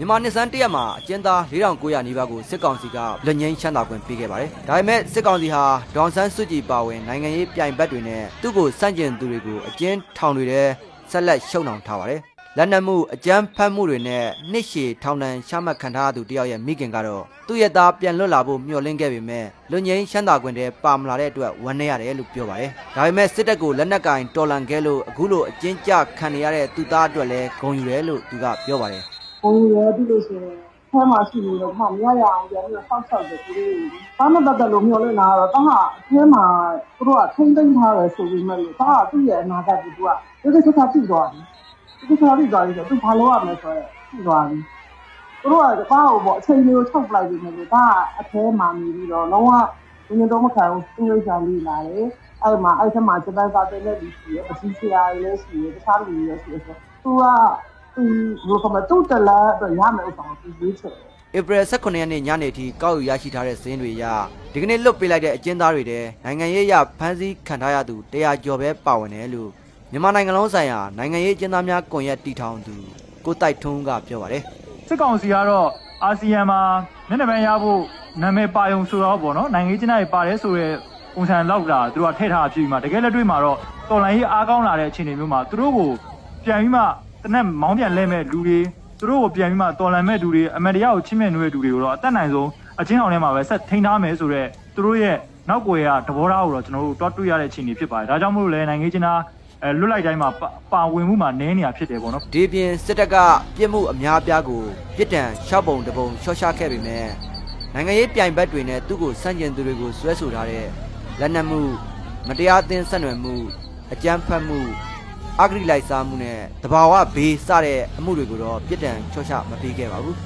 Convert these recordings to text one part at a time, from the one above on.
မြန်မာနှစ်စန်းတရက်မှာအကျဉ်းသား4900နီးပါးကိုစစ်ကောင်စီကလွတ်ငင်းချမ်းသာခွင့်ပေးခဲ့ပါတယ်ဒါပေမဲ့စစ်ကောင်စီဟာဒေါန်ဆန်းစုကြည်ပါဝင်နိုင်ငံရေးပြိုင်ဘက်တွေနဲ့သူ့ကိုစန့်ကျင်သူတွေကိုအကျဉ်းထောင်တွေထဲဆက်လက်ရှုံနှောင်ထားပါတယ်လက်နက်မှုအကြမ်းဖက်မှုတွေနဲ့နှစ်ရှည်ထောင်ဒဏ်ချမှတ်ခံထားရသူတယောက်ရဲ့မိခင်ကတော့သူ့ရဲ့သားပြန်လွတ်လာဖို့မျှော်လင့်ခဲ့ပေမဲ့လွတ်ငင်းချမ်းသာခွင့်တွေပါမလာတဲ့အတွက်ဝမ်းနည်းရတယ်လို့ပြောပါတယ်။ဒါပေမဲ့စစ်တပ်ကိုလက်နက်ကင်တော်လန်ခဲ့လို့အခုလိုအကျဉ်းကျခံနေရတဲ့သူသားအတွက်လည်းဂုဏ်ယူတယ်လို့သူကပြောပါတယ် ဘုံရယ်ပြီးလို့ဆိုရင်ဆဲမှာရှိနေတော့မှမရရအောင်ပြန်ပြီးတော့စောက်ချောက်တယ်သူတို့ဘာမှပတ်သက်လို့မျှော်လင့်လာတော့တဟာအထဲမှာသူတို့ကထိမ့်သိမ်းထားတယ်ဆိုပြီးမှလို့တဟာသူ့ရဲ့အနာဂတ်ကိုသူကဒီကိစ္စကသိသွားတယ်ဒီကိစ္စကသိသွားပြီဆိုတော့သူဘာလုပ်ရမလဲဆိုတော့သိသွားပြီသူတို့ကဘာကိုပေါ့အချိန်လေးကိုချုပ်ပလိုက်ပြီလို့ဒါအထဲမှာနေပြီးတော့လုံးဝဘယ်တော့မှခံဘူးသူ့ရဲ့ရှာလေးလာတယ်အဲ့မှာအဲ့ထက်မှာစပန်စာတင်တဲ့လူရှိရပစီဆရာတွေလည်းရှိရတခြားလူတွေလည်းရှိရဆိုသူက သူဘယ်လိုကမှတူတလာတော့ရမယ်ဥစ္စာကိုသူရွေးချယ်တယ်ဧပြီ18ရက်နေ့ညနေထိကောက်ယူရရှိထားတဲ့ဇင်းတွေအရဒီကနေ့လွတ်ပေးလိုက်တဲ့အကျဉ်းသားတွေတဲ့နိုင်ငံရေးအရဖမ်းဆီးခံထားရသူ100ကျော်ပဲပါဝင်တယ်လို့မြန်မာနိုင်ငံလုံးဆိုင်ရာနိုင်ငံရေးအကျဉ်းသားများကွန်ရက်တည်ထောင်သူကိုတိုက်ထွန်းကပြောပါတယ်စစ်ကောင်စီကတော့အာဆီယံမှာမျက်နှာပန်းရဖို့နာမည်ပါယုံဆိုတော့ပေါ့နော်နိုင်ငံရေးကျင်းတွေပါတယ်ဆိုတော့ပုံစံလောက်တာသူတို့ကထည့်ထားအဖြစ်ပြီးမှတကယ်လက်တွေ့မှာတော့တော်လိုင်းရေးအားကောင်းလာတဲ့အခြေအနေမျိုးမှာသူတို့ကိုပြန်ပြီးမှ တနက်မောင်းပြန်လဲမဲ့လူတွေသူတို့ကိုပြန်ပြီးမှတော်လန်မဲ့လူတွေအမတရားကိုချစ်မြတ်နေတဲ့လူတွေကိုတော့အသက်နိုင်ဆုံးအချင်းအောင်ထဲမှာပဲဆက်ထိန်းထားမယ်ဆိုတော့သူတို့ရဲ့နောက်ွယ်ကသဘောထားကိုတော့ကျွန်တော်တို့တွားတွေ့ရတဲ့အခြေအနေဖြစ်ပါတယ်ဒါကြောင့်မို့လို့လဲနိုင်ငံရေးကျင်းသားအဲလွတ်လိုက်တိုင်းမှာပါပါဝင်မှုမှာနည်းနေတာဖြစ်တယ်ပေါ့နော်ဒီပြင်စစ်တပ်ကပြစ်မှုအများအပြားကိုပြစ်ဒဏ်ရှောက်ပုံတပုံရှော့ချခဲ့ပေမဲ့နိုင်ငံရေးပြိုင်ဘက်တွေနဲ့သူ့ကိုစန့်ကျင်သူတွေကိုဆွဲဆိုထားတဲ့လက်နက်မှုမတရားအသင်းဆက်နွယ်မှုအကြမ်းဖက်မှု အဂရိလိုက်စားမှုနဲ့တဘာဝဘေးစတဲ့အမှုတွေကိုတော့ပြစ်ဒဏ်ချော့ချမပေးခဲ့ပါဘူး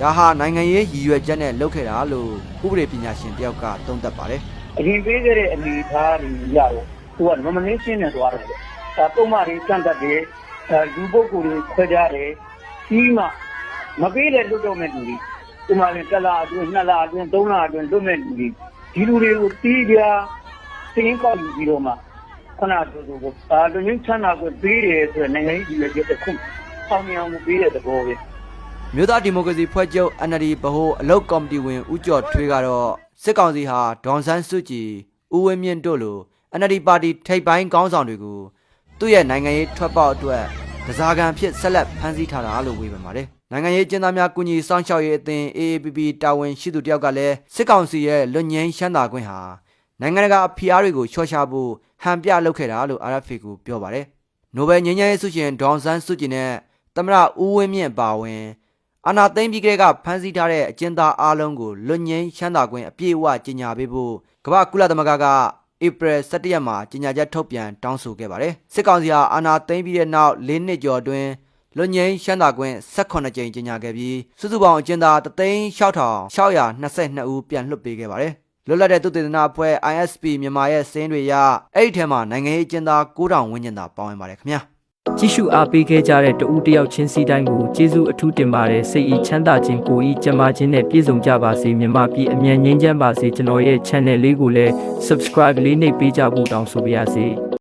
ဒါဟာနိုင်ငံရေးရည်ရွယ်ချက်နဲ့လုပ်ခဲ့တာလို့ဥပဒေပညာရှင်တယောက်ကသုံးသပ်ပါတယ်အရင်ပေးခဲ့တဲ့အနေအထားတွေရတော့သူက nomination နဲ့သွားတယ်။ဒါပုံမှန်ကြီးစံတတ်တယ်။အဲလူပုဂ္ဂိုလ်တွေခွဲကြတယ်။ပြီးမှမပေးတဲ့လွတ်တော့မဲ့လူတွေဒီမှာလည်းတစ်လအတွင်းနှစ်လအတွင်းသုံးလအတွင်းလွတ်မဲ့လူတွေဒီလူတွေကိုတီးပြစင်းကောက်ယူပြီးတော့မှ ခဏတူတူကိုအာလူချင်းချမ်းသာကိုပေးတယ်ဆိုတဲ့နိုင်ငံရေးကြီးရဲ့တစ်ခုဆောင်မြောင်မှုပေးတဲ့သဘောပဲမြို့သားဒီမိုကရေစီဖွဲ့ချုပ် NLD ဗဟိုအလုပ်ကော်မတီဝင်ဦးကျော်ထွေးကတော့စစ်ကောင်စီဟာဒေါန်ဆန်းစုကြည်ဦးဝင်းမြင့်တို့လို NLD ပါတီထိပ်ပိုင်းခေါင်းဆောင်တွေကိုသူ့ရဲ့နိုင်ငံရေးထွက်ပေါက်အတွက်ကစားကန်ဖြစ်ဆက်လက်ဖမ်းဆီးထားတာလို့ဝေဖန်ပါတယ်။နိုင်ငံရေးကျင်းသားများကုညီစောင့်ရှောက်ရေးအသင်း AAPP တာဝန်ရှိသူတယောက်ကလည်းစစ်ကောင်စီရဲ့လွတ်ငင်းရှမ်းသာခွင့်ဟာ နိုင်ငံတကာဖိအားတွေကိုချော့ချဖို့ဟန်ပြလုပ်ခဲ့တာလို့ RFA ကိုပြောပါတယ်။နိုဘယ်ငြိမ်းချမ်းရေးဆုရှင်ဒေါန်ဆန်းစုကြည်နဲ့သမ္မတဦးဝင်းမြင့်ပါဝင်အာနာသိမ့်ပြီးကလေးကဖမ်းဆီးထားတဲ့အကျဉ်းသားအလုံးကိုလွတ်ငင်းချမ်းသာခွင့်အပြည့်အဝကြီးညာပေးဖို့ကမ္ဘာကုလသမဂ္ဂကဧပြီ17ရက်မှာကြီးညာချက်ထုတ်ပြန်တောင်းဆိုခဲ့ပါတယ်စစ်ကောင်စီဟာအာနာသိမ့်ပြီးတဲ့နောက်၄နှစ်ကျော်အတွင်းလွတ်ငင်းချမ်းသာခွင့်18ကြိမ်ကြီးညာခဲ့ပြီးစုစုပေါင်းအကျဉ်းသား3,622ဦးပြန်လွှတ်ပေးခဲ့ပါတယ် လွတ်လပ်တဲ့သုတေသနအဖွဲ့ ISP မြန်မာရဲ့စင်းတွေရအဲ့ဒီထဲမှာနိုင်ငံရေးအကျဉ်းသား9000ဝန်းကျင်သာပါဝင်ပါတယ်ခင်ဗျာကြည့်ရှုအားပေးခဲ့ကြတဲ့တဦးတယောက်ချင်းစီတိုင်းကိုကျေးဇူးအထူးတင်ပါတယ်စိတ်ဤချမ်းသာခြင်းကိုယ်ဤကျန်းမာခြင်းနဲ့ပြည့်စုံကြပါစေမြမပြည်အမြန်ငြိမ်းချမ်းပါစေကျွန်တော်ရဲ့ channel လေးကိုလည်း subscribe လေးနှိပ်ပေးကြဖို့တောင်းဆိုပါရစေ